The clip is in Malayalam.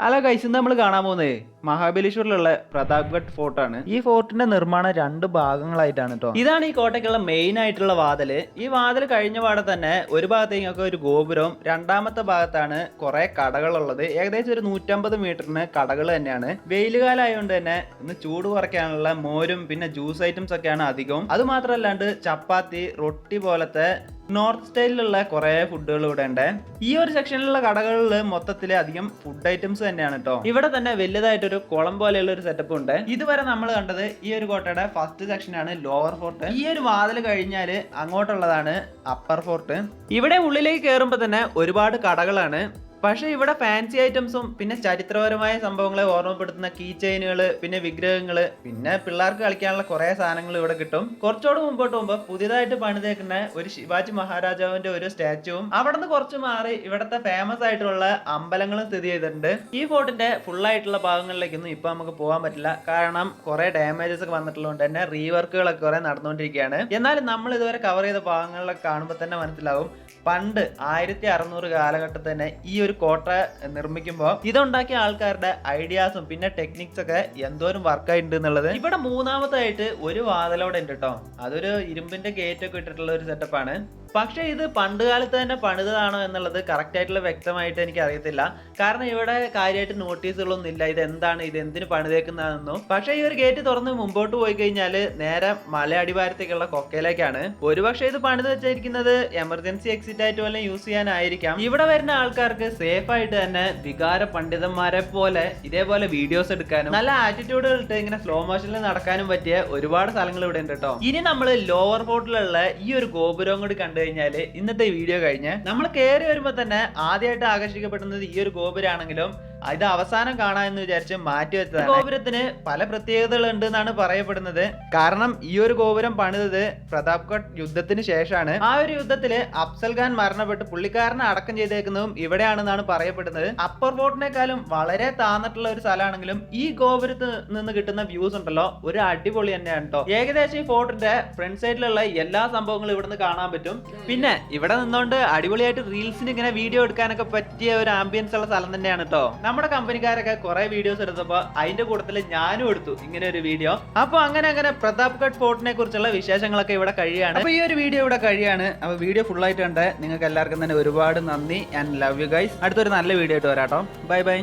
അല്ല കൈസ് നമ്മൾ കാണാൻ പോകുന്നത് മഹാബലേശ്വറിലുള്ള പ്രതാപ്ഗഡ് ഫോർട്ടാണ് ഈ ഫോർട്ടിന്റെ നിർമ്മാണം രണ്ട് ഭാഗങ്ങളായിട്ടാണ് കേട്ടോ ഇതാണ് ഈ കോട്ടയ്ക്കുള്ള മെയിൻ ആയിട്ടുള്ള വാതിൽ. ഈ വാതിൽ കഴിഞ്ഞ പാടെ തന്നെ ഒരു ഭാഗത്തേക്കൊക്കെ ഒരു ഗോപുരവും രണ്ടാമത്തെ ഭാഗത്താണ് കുറെ കടകളുള്ളത്. ഏകദേശം ഒരു നൂറ്റമ്പത് മീറ്ററിന് കടകൾ തന്നെയാണ്. വെയിൽ ആയതുകൊണ്ട് തന്നെ ഇന്ന് ചൂട് കുറയ്ക്കാനുള്ള മോരും പിന്നെ ജ്യൂസ് ഐറ്റംസ് ഒക്കെയാണ് അധികവും. അത് മാത്രമല്ലാണ്ട് ചപ്പാത്തി റൊട്ടി പോലത്തെ നോർത്ത് സ്റ്റൈലിലുള്ള കുറേ ഫുഡുകൾ ഇവിടെ ഉണ്ട്. ഈ ഒരു സെക്ഷനിലുള്ള കടകളിൽ മൊത്തത്തിൽ അധികം ഫുഡ് ഐറ്റംസ് തന്നെയാണ് കേട്ടോ ഇവിടെ തന്നെ വലുതായിട്ടൊരു കുളം പോലെയുള്ള ഒരു സെറ്റപ്പ് ഉണ്ട്. ഇതുവരെ നമ്മൾ കണ്ടത് ഈ ഒരു കോട്ടയുടെ ഫസ്റ്റ് സെക്ഷനാണ് ലോവർ ഫോർട്ട് ഈ ഒരു വാതിൽ കഴിഞ്ഞാൽ അങ്ങോട്ടുള്ളതാണ് അപ്പർ ഫോർട്ട് ഇവിടെ ഉള്ളിലേക്ക് കയറുമ്പോൾ തന്നെ ഒരുപാട് കടകളാണ്. പക്ഷെ ഇവിടെ ഫാൻസി ഐറ്റംസും പിന്നെ ചരിത്രപരമായ സംഭവങ്ങളെ ഓർമ്മപ്പെടുത്തുന്ന കീ ചെയിനുകൾ പിന്നെ വിഗ്രഹങ്ങൾ പിന്നെ പിള്ളേർക്ക് കളിക്കാനുള്ള കുറെ സാധനങ്ങൾ ഇവിടെ കിട്ടും. കുറച്ചുകൂടെ മുമ്പോട്ട് പോകുമ്പോൾ പുതിയതായിട്ട് പണിതേക്കുന്ന ഒരു ശിവാജി മഹാരാജാവിന്റെ ഒരു സ്റ്റാച്ചുവും നിന്ന് കുറച്ച് മാറി ഇവിടുത്തെ ഫേമസ് ആയിട്ടുള്ള അമ്പലങ്ങളും സ്ഥിതി ചെയ്തിട്ടുണ്ട്. ഈ ഫോർട്ടിന്റെ ഫുൾ ആയിട്ടുള്ള ഭാഗങ്ങളിലേക്കൊന്നും ഇപ്പൊ നമുക്ക് പോകാൻ പറ്റില്ല. കാരണം കുറെ ഡാമേജസ് ഒക്കെ വന്നിട്ടുള്ളതുകൊണ്ട് തന്നെ റീവർക്കുകളൊക്കെ കുറെ നടന്നുകൊണ്ടിരിക്കുകയാണ്. എന്നാലും നമ്മൾ ഇതുവരെ കവർ ചെയ്ത ഭാഗങ്ങളിലൊക്കെ കാണുമ്പോൾ തന്നെ മനസ്സിലാവും. പണ്ട് ആയിരത്തി അറുന്നൂറ് കാലഘട്ടത്തിൽ തന്നെ ഈ ഒരു കോട്ട നിർമ്മിക്കുമ്പോൾ ഇതുണ്ടാക്കിയ ആൾക്കാരുടെ ഐഡിയാസും പിന്നെ ടെക്നിക്സ് ഒക്കെ എന്തോരം വർക്കായിട്ടുണ്ട് എന്നുള്ളത്. ഇവിടെ മൂന്നാമതായിട്ട് ഒരു വാതിലോടെ ഉണ്ട് കേട്ടോ അതൊരു ഇരുമ്പിന്റെ ഗേറ്റ് ഒക്കെ ഇട്ടിട്ടുള്ള ഒരു സെറ്റപ്പാണ് പക്ഷേ ഇത് പണ്ട് കാലത്ത് തന്നെ പണിതതാണോ എന്നുള്ളത് കറക്റ്റ് ആയിട്ടുള്ള വ്യക്തമായിട്ട് എനിക്ക് അറിയത്തില്ല കാരണം ഇവിടെ കാര്യമായിട്ട് നോട്ടീസുകളൊന്നും ഇല്ല. ഇത് എന്താണ്? ഇത് എന്തിനു പണിതേക്കുന്നതെന്നോ പക്ഷേ ഈ ഒരു ഗേറ്റ് തുറന്ന് മുമ്പോട്ട് പോയി കഴിഞ്ഞാൽ നേരെ മല അടിവാരത്തേക്കുള്ള കൊക്കയിലേക്കാണ്. ഒരുപക്ഷെ ഇത് പണിത് വെച്ചിരിക്കുന്നത് എമർജൻസി എക്സിറ്റ് ആയിട്ട് വല്ലതും യൂസ് ചെയ്യാനായിരിക്കാം. ഇവിടെ വരുന്ന ആൾക്കാർക്ക് സേഫ് ആയിട്ട് തന്നെ വികാര പണ്ഡിതന്മാരെ പോലെ ഇതേപോലെ വീഡിയോസ് എടുക്കാനും നല്ല ആറ്റിറ്റ്യൂഡുകൾ ഇട്ട് ഇങ്ങനെ സ്ലോ മോഷനിൽ നടക്കാനും പറ്റിയ ഒരുപാട് സ്ഥലങ്ങൾ ഇവിടെ ഉണ്ട് കേട്ടോ. ഇനി നമ്മൾ ലോവർ ഫോർട്ടിലുള്ള ഈ ഒരു ഗോപുരവും കൂടി കണ്ടു കഴിഞ്ഞാൽ ഇന്നത്തെ വീഡിയോ കഴിഞ്ഞ് നമ്മൾ കയറി വരുമ്പോൾ തന്നെ ആദ്യമായിട്ട് ആകർഷിക്കപ്പെടുന്നത് ഈ ഒരു ഗോപുരാണെങ്കിലും ഇത് അവസാനം കാണാമെന്ന് വിചാരിച്ച് മാറ്റി വെച്ചതാണ്. ഗോപുരത്തിന് പല പ്രത്യേകതകൾ ഉണ്ട് എന്നാണ് പറയപ്പെടുന്നത്. കാരണം ഈ ഒരു ഗോപുരം പണിതത് പ്രതാപ്ഗഡ് യുദ്ധത്തിന് ശേഷമാണ്. ആ ഒരു യുദ്ധത്തിൽ അഫ്സൽ ഖാൻ മരണപ്പെട്ട് പുള്ളിക്കാരനെ അടക്കം ചെയ്തേക്കുന്നതും ഇവിടെയാണെന്നാണ് പറയപ്പെടുന്നത്. അപ്പർ ഫോർട്ടിനേക്കാളും വളരെ താന്നിട്ടുള്ള ഒരു സ്ഥലമാണെങ്കിലും ഈ ഗോപുരത്ത് നിന്ന് കിട്ടുന്ന വ്യൂസ് ഉണ്ടല്ലോ ഒരു അടിപൊളി തന്നെയാണ് കേട്ടോ ഏകദേശം ഈ ഫോർട്ടിന്റെ ഫ്രണ്ട് സൈഡിലുള്ള എല്ലാ സംഭവങ്ങളും ഇവിടുന്ന് കാണാൻ പറ്റും. പിന്നെ ഇവിടെ നിന്നുകൊണ്ട് അടിപൊളിയായിട്ട് റീൽസിന് ഇങ്ങനെ വീഡിയോ എടുക്കാനൊക്കെ പറ്റിയ ഒരു ആംബിയൻസ് ഉള്ള സ്ഥലം തന്നെയാണ് കേട്ടോ നമ്മുടെ കമ്പനിക്കാരൊക്കെ കുറെ വീഡിയോസ് എടുത്തപ്പോ അതിന്റെ കൂട്ടത്തിൽ ഞാനും എടുത്തു ഇങ്ങനെ ഒരു വീഡിയോ അപ്പൊ അങ്ങനെ അങ്ങനെ പ്രതാപ്ഗഡ് ഫോർട്ടിനെ കുറിച്ചുള്ള വിശേഷങ്ങളൊക്കെ ഇവിടെ കഴിയാണ് അപ്പൊ ഈ ഒരു വീഡിയോ ഇവിടെ കഴിയാണ് അപ്പൊ വീഡിയോ ഫുൾ ആയിട്ട് കണ്ട് നിങ്ങൾക്ക് എല്ലാവർക്കും തന്നെ ഒരുപാട് നന്ദി. ആൻഡ് ലവ് യു ഗൈസ് അടുത്തൊരു നല്ല വീഡിയോ ആയിട്ട് വരാട്ടോ. Bye bye